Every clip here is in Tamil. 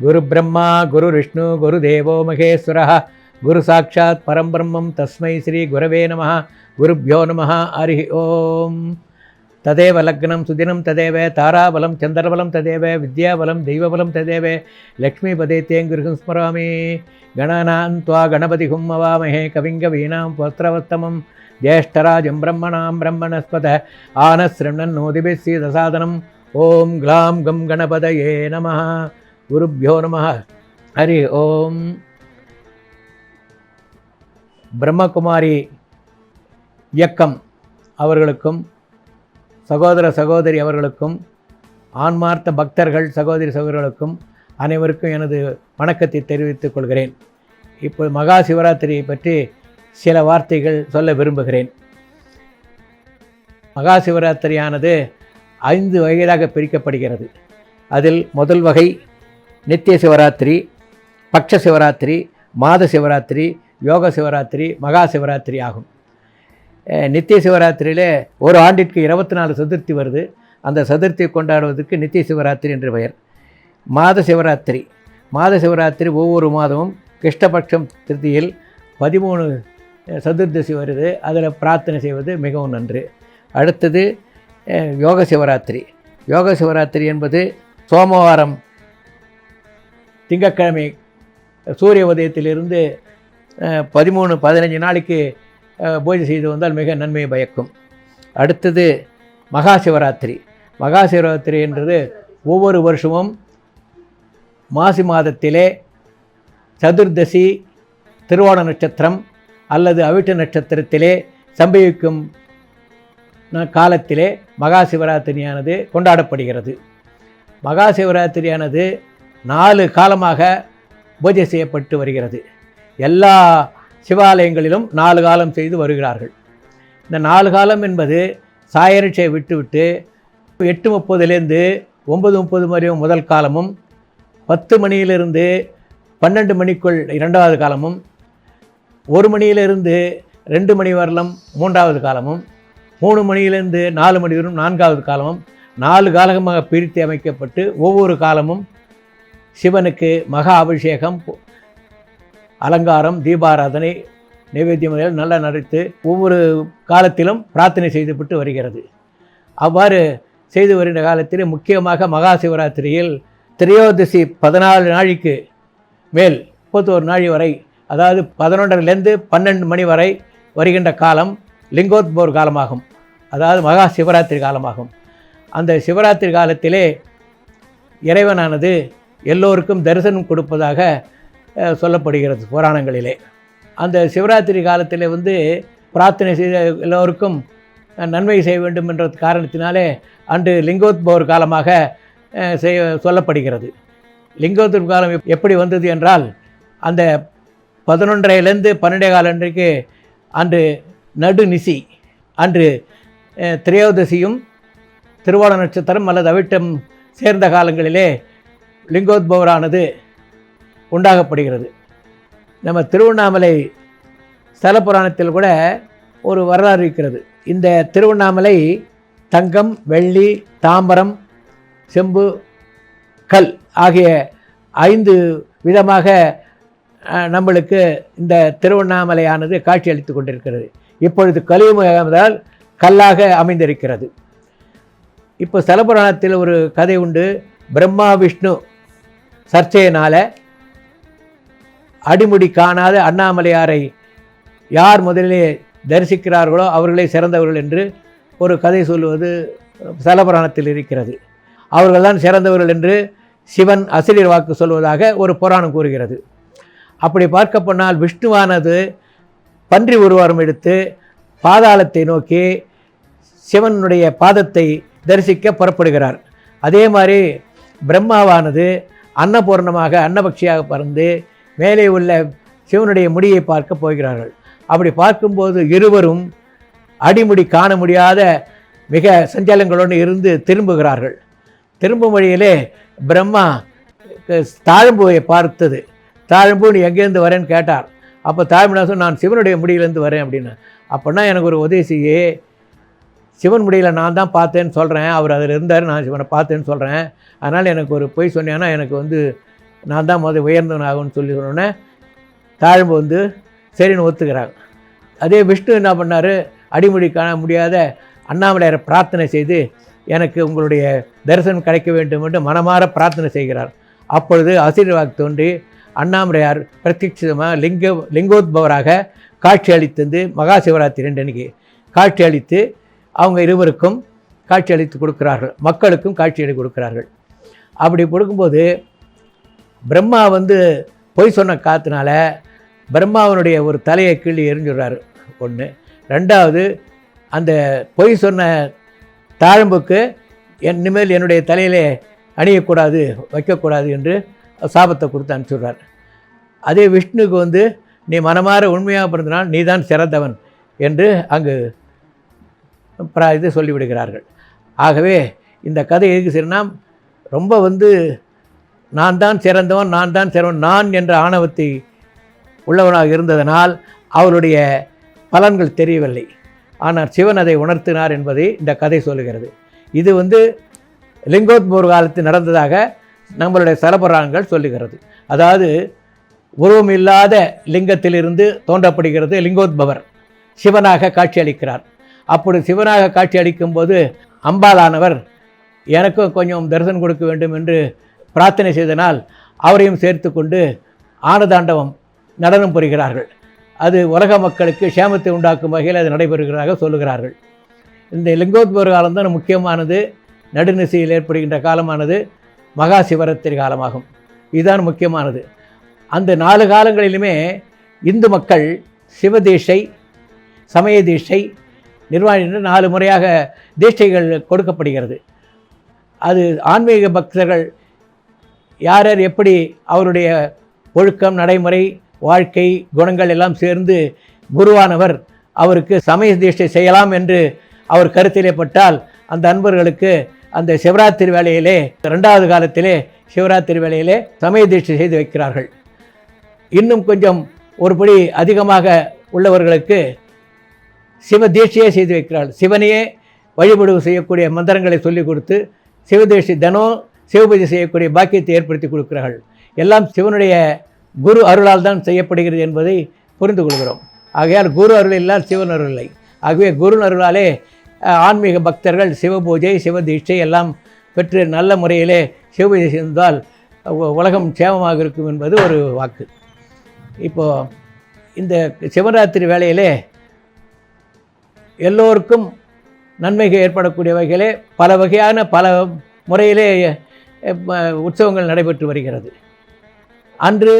குரு பிரம்மா குரு விஷ்ணு குரு தேவோ மகேஸ்வர குரு சாட்சாத் பரம்பிரம்மம் தஸ்மை ஸ்ரீ குரவே நம. குருப்யோ நம. ஹரி ஓம். ததேவ லக்னம் சுதினம் ததேவ தாராபலம் சந்திரபலம் ததேவ வித்யாபலம் தெய்வபலம் ததேவ. லக்ஷ்மிபதே தேங்குருகும் ஸ்மராமி. கணானான் துவா கணபதி ஹும்மவாமஹே கவிங்க வீணாம் புத்திரவத்தமம். ஜேஷ்டராஜம் பிரம்மணாம் பிரம்மணஸ்பத. ஆனஸ்ரண்ணன் நோதிபிஸ்ஸி ஓம் க்ளாம் கம் கணபதயே நம. குருப்போ நம. ஹரி ஓம். பிரம்மகுமாரி இயக்கம் அவர்களுக்கும் சகோதர சகோதரி அவர்களுக்கும் ஆன்மார்த்த பக்தர்கள் சகோதரி சகோதரர்களுக்கும் அனைவருக்கும் எனது வணக்கத்தை தெரிவித்துக் கொள்கிறேன். இப்போது மகா சிவராத்திரியை பற்றி சில வார்த்தைகள் சொல்ல விரும்புகிறேன். மகா சிவராத்திரியானது ஐந்து வகையாக பிரிக்கப்படுகிறது. அதில் முதல் வகை நித்திய சிவராத்திரி பட்ச சிவராத்திரி மாத சிவராத்திரி யோக சிவராத்திரி மகா சிவராத்திரி ஆகும். நித்திய சிவராத்திரியில் ஒரு ஆண்டிற்கு இருபத்தி நாலு சதுர்த்தி வருது. அந்த சதுர்த்தியை கொண்டாடுவதற்கு நித்திய சிவராத்திரி என்று பெயர். மாத சிவராத்திரி. மாத சிவராத்திரி ஒவ்வொரு மாதமும் கிருஷ்ணபட்சம் திருத்தியில் பதிமூணு சதுர்தசி வருது. அதில் பிரார்த்தனை செய்வது மிகவும் நன்று. அடுத்தது யோக சிவராத்திரி. யோக சிவராத்திரி என்பது சோமவாரம் திங்கக்கிழமை சூரிய உதயத்திலிருந்து பதிமூணு பதினஞ்சு நாளைக்கு பூஜை செய்து வந்தால் மிக நன்மையை பயக்கும். அடுத்தது மகா சிவராத்திரி மகா சிவராத்திரி என்றது ஒவ்வொரு வருஷமும் மாசி மாதத்திலே சதுர்தசி திருவோண நட்சத்திரம் அல்லது அவிட்ட நட்சத்திரத்திலே சம்பவிக்கும் காலத்திலே மகா சிவராத்திரியானது கொண்டாடப்படுகிறது. மகா சிவராத்திரியானது நாலு காலமாக பூஜை செய்யப்பட்டு வருகிறது. எல்லா சிவாலயங்களிலும் நாலு காலம் செய்து வருகிறார்கள். இந்த நாலு காலம் என்பது சாயரிச்சை விட்டுவிட்டு எட்டு முப்பதுலேருந்து ஒன்பது முப்பது வரையும் முதல் காலமும் பத்து மணியிலிருந்து பன்னெண்டு மணிக்குள் இரண்டாவது காலமும் ஒரு மணியிலிருந்து ரெண்டு மணி வரலும் மூன்றாவது காலமும் மூணு மணியிலிருந்து நாலு மணி வரும் நான்காவது காலமும் நாலு காலமாக பிரித்து அமைக்கப்பட்டு ஒவ்வொரு காலமும் சிவனுக்கு மகா அபிஷேகம் அலங்காரம் தீபாராதனை நைவேத்தியம் நல்லா நடத்து ஒவ்வொரு காலத்திலும் பிரார்த்தனை செய்துவிட்டு வருகிறது. அவ்வாறு செய்து வருகின்ற காலத்தில் முக்கியமாக மகா சிவராத்திரியில் திரையோதசி பதினாலு நாளைக்கு மேல் முப்பத்தோரு நாழி வரை அதாவது பதினொன்றிலேருந்து பன்னெண்டு மணி வரை வருகின்ற காலம் லிங்கோத்போர் காலமாகும். அதாவது மகா சிவராத்திரி காலமாகும். அந்த சிவராத்திரி காலத்திலே இறைவனானது எல்லோருக்கும் தரிசனம் கொடுப்பதாக சொல்லப்படுகிறது புராணங்களிலே. அந்த சிவராத்திரி காலத்தில் வந்து பிரார்த்தனை செய்த எல்லோருக்கும் நன்மை செய்ய வேண்டும் என்ற காரணத்தினாலே அன்று லிங்கோத்பவர் காலமாக செய்ய சொல்லப்படுகிறது. லிங்கோத்பவர் காலம் எப்- எப்படி வந்தது என்றால் அந்த பதினொன்றையிலேருந்து பன்னெண்டே கால அன்றைக்கு அன்று நடுநிசி அன்று திரையோதசியும் திருவோண நட்சத்திரம் அல்லது அவிட்டம் சேர்ந்த காலங்களிலே லிங்கோத்பவரானது உண்டாகப்படுகிறது. நம்ம திருவண்ணாமலை ஸ்தல புராணத்தில் கூட ஒரு வரலாறு இருக்கிறது. இந்த திருவண்ணாமலை தங்கம் வெள்ளி தாம்பரம் செம்பு கல் ஆகிய ஐந்து விதமாக நம்மளுக்கு இந்த திருவண்ணாமலையானது காட்சியளித்து கொண்டிருக்கிறது. இப்பொழுது கலியுகதால் கல்லாக அமைந்திருக்கிறது. இப்போ ஸ்தலபுராணத்தில் ஒரு கதை உண்டு. பிரம்மா விஷ்ணு சர்ச்சையினால் அடிமுடி காணாத அண்ணாமலையாரை யார் முதலிலே தரிசிக்கிறார்களோ அவர்களே சிறந்தவர்கள் என்று ஒரு கதை சொல்லுவது சலபுராணத்தில் இருக்கிறது. அவர்கள்தான் சிறந்தவர்கள் என்று சிவன் அசிரியர் வாக்கு சொல்வதாக ஒரு புராணம் கூறுகிறது. அப்படி பார்க்க போனால் விஷ்ணுவானது பன்றி உருவரம் எடுத்து பாதாளத்தை நோக்கி சிவனுடைய பாதத்தை தரிசிக்க புறப்படுகிறார். அதே மாதிரி பிரம்மாவானது அன்னபூர்ணமாக அன்னபக்ஷியாக பறந்து மேலே உள்ள சிவனுடைய முடியை பார்க்க போகிறார்கள். அப்படி பார்க்கும்போது இருவரும் அடிமுடி காண முடியாத மிக சஞ்சலங்களோடு இருந்து திரும்புகிறார்கள். திரும்பும் வழியிலே பிரம்மா தாழம்பூவை பார்த்தது. தாழம்பூ நீ எங்கேருந்து வரேன்னு கேட்டார். அப்போ தாழ்மனாசன் நான் சிவனுடைய முடியிலேருந்து வரேன் அப்படின்னு அப்படின்னா எனக்கு ஒரு உதவி செய்யே சிவன் முடியல நான் தான் பார்த்தேன்னு சொல்கிறேன் அவர் அதில் இருந்தார் நான் சிவனை பார்த்தேன்னு சொல்கிறேன் அதனால் எனக்கு ஒரு பொய் சொன்னேன்னா எனக்கு வந்து நான் தான் முதல் உயர்ந்தவனாகும்னு சொல்லி சொன்னோன்னே தாழ்வு வந்து சரின்னு ஒத்துக்கிறாங்க அதே விஷ்ணு என்ன பண்ணார்? அடிமுடி காண முடியாத அண்ணாமலையாரை பிரார்த்தனை செய்து எனக்கு உங்களுடைய தரிசனம் கிடைக்க வேண்டும் என்று மனமாற பிரார்த்தனை செய்கிறார். அப்பொழுது ஆசீர்வாக் தோன்றி அண்ணாமலையார் பிரத்யட்சமாக லிங்க லிங்கோத்பவராக காட்சி அளித்தது மகா சிவராத்திரி அன்றைக்கு காட்சி அளித்து அவங்க இருவருக்கும் காட்சி அளித்து கொடுக்கிறார்கள். மக்களுக்கும் காட்சி அளித்து கொடுக்கிறார்கள். அப்படி கொடுக்கும்போது பிரம்மா வந்து பொய் சொன்ன காற்றுனால பிரம்மாவனுடைய ஒரு தலையை கீழே எரிஞ்சுடுறாரு ஒன்று ரெண்டாவது அந்த பொய் சொன்ன தாழம்புக்கு இனிமேல் என்னுடைய தலையிலே அணியக்கூடாது வைக்கக்கூடாது என்று சாபத்தை கொடுத்து அனுப்பிச்சுடுறார். அதே விஷ்ணுக்கு வந்து நீ மனமாற உண்மையாக பிறந்தனால் நீ தான் சிறந்தவன் என்று அங்கு இது சொல்லிவிடுகிறார்கள். ஆகவே இந்த கதை எதுக்கு சரினா ரொம்ப வந்து நான் தான் சிறந்தவன் நான் தான் சிறந்தவன் நான் என்ற ஆணவத்தை உள்ளவனாக இருந்ததனால் அவருடைய பலன்கள் தெரியவில்லை. ஆனால் சிவன் அதை உணர்த்தினார் என்பதை இந்த கதை சொல்லுகிறது. இது வந்து லிங்கோத்பூர் காலத்தில் நடந்ததாக நம்மளுடைய சலபுராணங்கள் சொல்லுகிறது. அதாவது உருவமில்லாத லிங்கத்திலிருந்து தோன்றப்படுகிறது லிங்கோத்பவர். சிவனாக காட்சியளிக்கிறார். அப்படி சிவனாக காட்சி போது அம்பாலானவர் எனக்கும் கொஞ்சம் தரிசனம் கொடுக்க வேண்டும் என்று பிரார்த்தனை செய்தனால் அவரையும் சேர்த்து கொண்டு ஆனதாண்டவம் நடனம் புரிகிறார்கள். அது உலக மக்களுக்கு சேமத்தை உண்டாக்கும் வகையில் அது நடைபெறுகிறதாக சொல்லுகிறார்கள். இந்த லிங்கோத்பவர் காலம்தான் முக்கியமானது. நடுநிசையில் ஏற்படுகின்ற காலமானது மகா சிவராத்திரி காலமாகும். இதுதான் முக்கியமானது. அந்த நாலு காலங்களிலுமே இந்து மக்கள் சிவதீஷை சமய தீஷை நிர்வாணி என்று நாலு முறையாக தீட்சைகள் கொடுக்கப்படுகிறது. அது ஆன்மீக பக்தர்கள் யார் யார் எப்படி அவருடைய ஒழுக்கம் நடைமுறை வாழ்க்கை குணங்கள் எல்லாம் சேர்ந்து குருவானவர் அவருக்கு சமய தீட்சை செய்யலாம் என்று அவர் கருத்திலே பட்டால் அந்த அன்பர்களுக்கு அந்த சிவராத்திரி வேளையிலே ரெண்டாவது காலத்திலே சிவராத்திரி வேளையிலே சமய தீட்சை செய்து வைக்கிறார்கள். இன்னும் கொஞ்சம் ஒருபடி அதிகமாக உள்ளவர்களுக்கு சிவ தீட்சையே செய்து வைக்கிறாள். சிவனையே வழிபடுவு செய்யக்கூடிய மந்திரங்களை சொல்லிக் கொடுத்து சிவதேஷி தினம் சிவபூஜை செய்யக்கூடிய பாக்கியத்தை ஏற்படுத்தி கொடுக்கிறார்கள் எல்லாம் சிவனுடைய குரு அருளால் தான் செய்யப்படுகிறது என்பதை புரிந்து கொள்கிறோம். ஆகையால் குரு அருள் இல்லால் சிவன் அருள் இல்லை. ஆகவே குரு அருளாலே ஆன்மீக பக்தர்கள் சிவபூஜை சிவதீட்சை எல்லாம் பெற்று நல்ல முறையிலே சிவபூஜை செய்தால் உலகம் சேமமாக இருக்கும் என்பது ஒரு வாக்கு. இப்போது இந்த சிவராத்திரி வேளையிலே எல்லோருக்கும் நன்மைகள் ஏற்படக்கூடிய வகையிலே பல வகையான பல முறையிலே உற்சவங்கள் நடைபெற்று வருகிறது. அன்று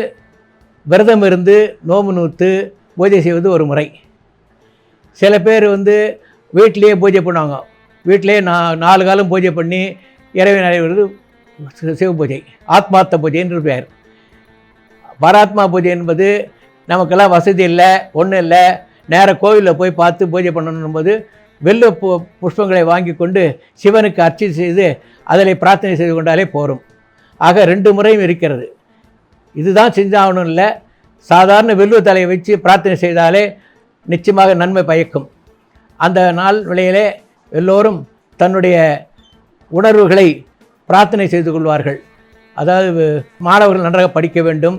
விரதம் இருந்து நோம்பு நூற்று பூஜை செய்வது ஒரு முறை. சில பேர் வந்து வீட்டிலேயே பூஜை பண்ணுவாங்க. வீட்டிலேயே நா நாலு காலம் பூஜை பண்ணி இறைவன் நடைபெறுவது சிவ பூஜை ஆத்மார்த்த பூஜை என்று பெயர். பராத்மா பூஜை என்பது நமக்கெல்லாம் வசதி இல்லை ஒன்றும் இல்லை. நேராக கோவிலில் போய் பார்த்து பூஜை பண்ணணும் போது வெள்ள பு புஷ்பங்களை வாங்கி கொண்டு சிவனுக்கு அர்ச்சனை செய்து அதில் பிரார்த்தனை செய்து கொண்டாலே போகும் ஆக ரெண்டு முறையும் இருக்கிறது. இதுதான் செஞ்சாகணும் இல்லை. சாதாரண வெள்ளு தலையை வச்சு பிரார்த்தனை செய்தாலே நிச்சயமாக நன்மை பயக்கும். அந்த நாள் நிலையிலே எல்லோரும் தன்னுடைய உணர்வுகளை பிரார்த்தனை செய்து கொள்வார்கள். அதாவது மாணவர்கள் நன்றாக படிக்க வேண்டும்.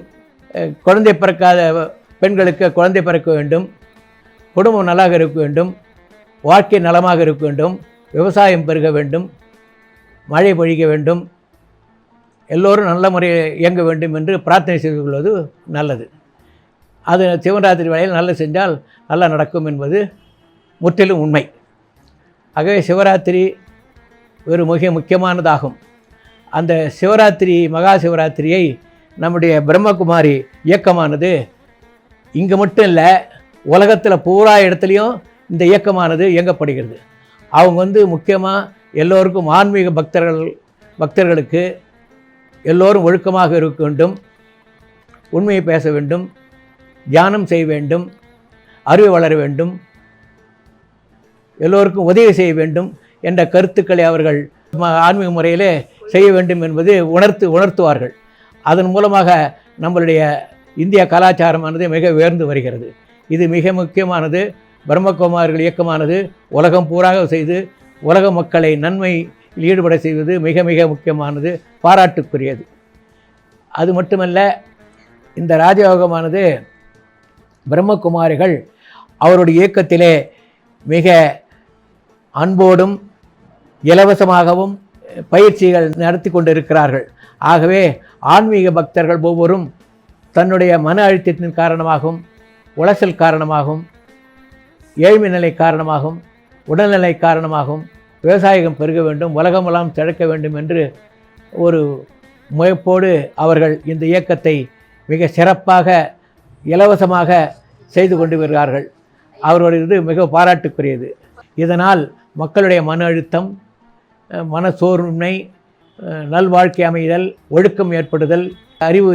குழந்தை பிறக்காத பெண்களுக்கு குழந்தை பிறக்க வேண்டும். குடும்பம் நல்லாக இருக்க வேண்டும். வாழ்க்கை நலமாக இருக்க வேண்டும். விவசாயம் பெருக வேண்டும். மழை பொழிக்க வேண்டும். எல்லோரும் நல்ல முறையில் இயங்க வேண்டும் என்று பிரார்த்தனை செய்து கொள்வது நல்லது. அது சிவராத்திரி வேளையில் நல்ல செஞ்சால் நல்லா நடக்கும் என்பது முற்றிலும் உண்மை. ஆகவே சிவராத்திரி ஒரு மிக முக்கியமானதாகும். அந்த சிவராத்திரி மகா சிவராத்திரியை நம்முடைய பிரம்மகுமாரி இயக்கமானது இங்கே மட்டும் இல்லை உலகத்தில் பூரா இடத்துலையும் இந்த இயக்கமானது இயங்கப்படுகிறது. அவங்க வந்து முக்கியமாக எல்லோருக்கும் ஆன்மீக பக்தர்கள் பக்தர்களுக்கு எல்லோரும் ஒழுக்கமாக இருக்க வேண்டும் உண்மையை பேச வேண்டும் தியானம் செய்ய வேண்டும் அறிவு வளர வேண்டும் எல்லோருக்கும் உதவி செய்ய வேண்டும் என்ற கருத்துக்களை அவர்கள் ஆன்மீக முறையிலே செய்ய வேண்டும் என்பது உணர்த்து உணர்த்துவார்கள். அதன் மூலமாக நம்மளுடைய இந்திய கலாச்சாரமானது மிக உயர்ந்து வருகிறது. இது மிக முக்கியமானது. பிரம்மகுமாரிகள் இயக்கமானது. உலகம் பூராக செய்து உலக மக்களை நன்மையில் ஈடுபட செய்வது மிக மிக முக்கியமானது. பாராட்டுக்குரியது. அது மட்டுமல்ல இந்த ராஜயோகமானது பிரம்மகுமாரிகள் அவருடைய இயக்கத்திலே மிக அன்போடும் இலவசமாகவும் பயிற்சிகள் நடத்தி கொண்டிருக்கிறார்கள். ஆகவே ஆன்மீக பக்தர்கள் ஒவ்வொரும் தன்னுடைய மன அழுத்தத்தின் காரணமாகவும் உளைச்சல் காரணமாகவும் ஏழ்மை நிலை காரணமாகவும் உடல்நிலை காரணமாகவும் விவசாயம் பெருக வேண்டும் உலகமெல்லாம் திழக்க வேண்டும் என்று ஒரு முயப்போடு அவர்கள் இந்த இயக்கத்தை மிக சிறப்பாக இலவசமாக செய்து கொண்டு வருகிறார்கள். அவர்களுடைய இது மிக பாராட்டுக்குரியது. இதனால் மக்களுடைய மன அழுத்தம் மனசோர்மை நல்வாழ்க்கை அமைதல் ஒழுக்கம் ஏற்படுதல் அறிவு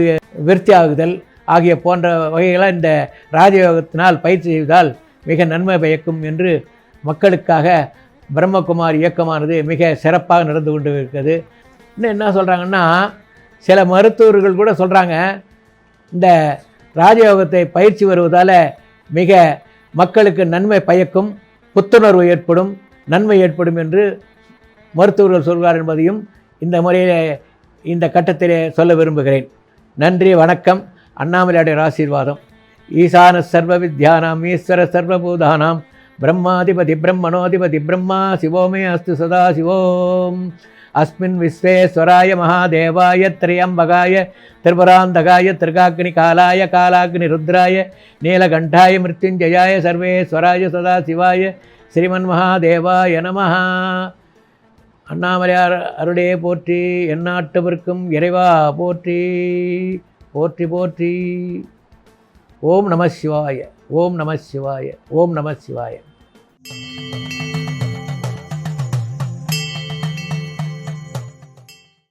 விருத்தியாகுதல் ஆகிய போன்ற வகைகளாக இந்த ராஜயோகத்தினால் பயிற்சி செய்வதால் மிக நன்மை பயக்கும் என்று மக்களுக்காக பிரம்மகுமார் இயக்கமானது மிக சிறப்பாக நடந்து கொண்டு இருக்கிறது இன்னும் என்ன சொல்கிறாங்கன்னா சில மருத்துவர்கள் கூட சொல்கிறாங்க இந்த ராஜயோகத்தை பயிற்சி வருவதால் மிக மக்களுக்கு நன்மை பயக்கும் புத்துணர்வு ஏற்படும் நன்மை ஏற்படும் என்று மருத்துவர்கள் சொல்கிறார் என்பதையும் இந்த முறையில் இந்த கட்டத்திலே சொல்ல விரும்புகிறேன். நன்றி வணக்கம். அண்ணாமலையாடைய ஆசீர்வாதம். ஈசான சர்வ வித்யானாம் ஈஸ்வர சர்வபூதானாம் பிரம்மாதிபதி பிரம்மணோதிபதி பிரம்மா சிவோமே அஸ்து சதா சிவோம். அஸ்மின் விஸ்வேஸ்வராய மகாதேவாய திரியம்பகாய திரிபுராந்தகாய திருகாக்னி காலாய காலாக்னி ருத்ராய நீலகண்டாய மிருத்யுஞ்சயாய சர்வேஸ்வராய சதா சிவாய ஸ்ரீமன் மகாதேவாய நமஹா. அண்ணாமலையார் அருளே போற்றி எந்நாட்டவர்க்கும் இறைவா போற்றி. போற்றி போற்றி. ஓம் நம சிவாய ஓம் நம சிவாய ஓம் நம சிவாய.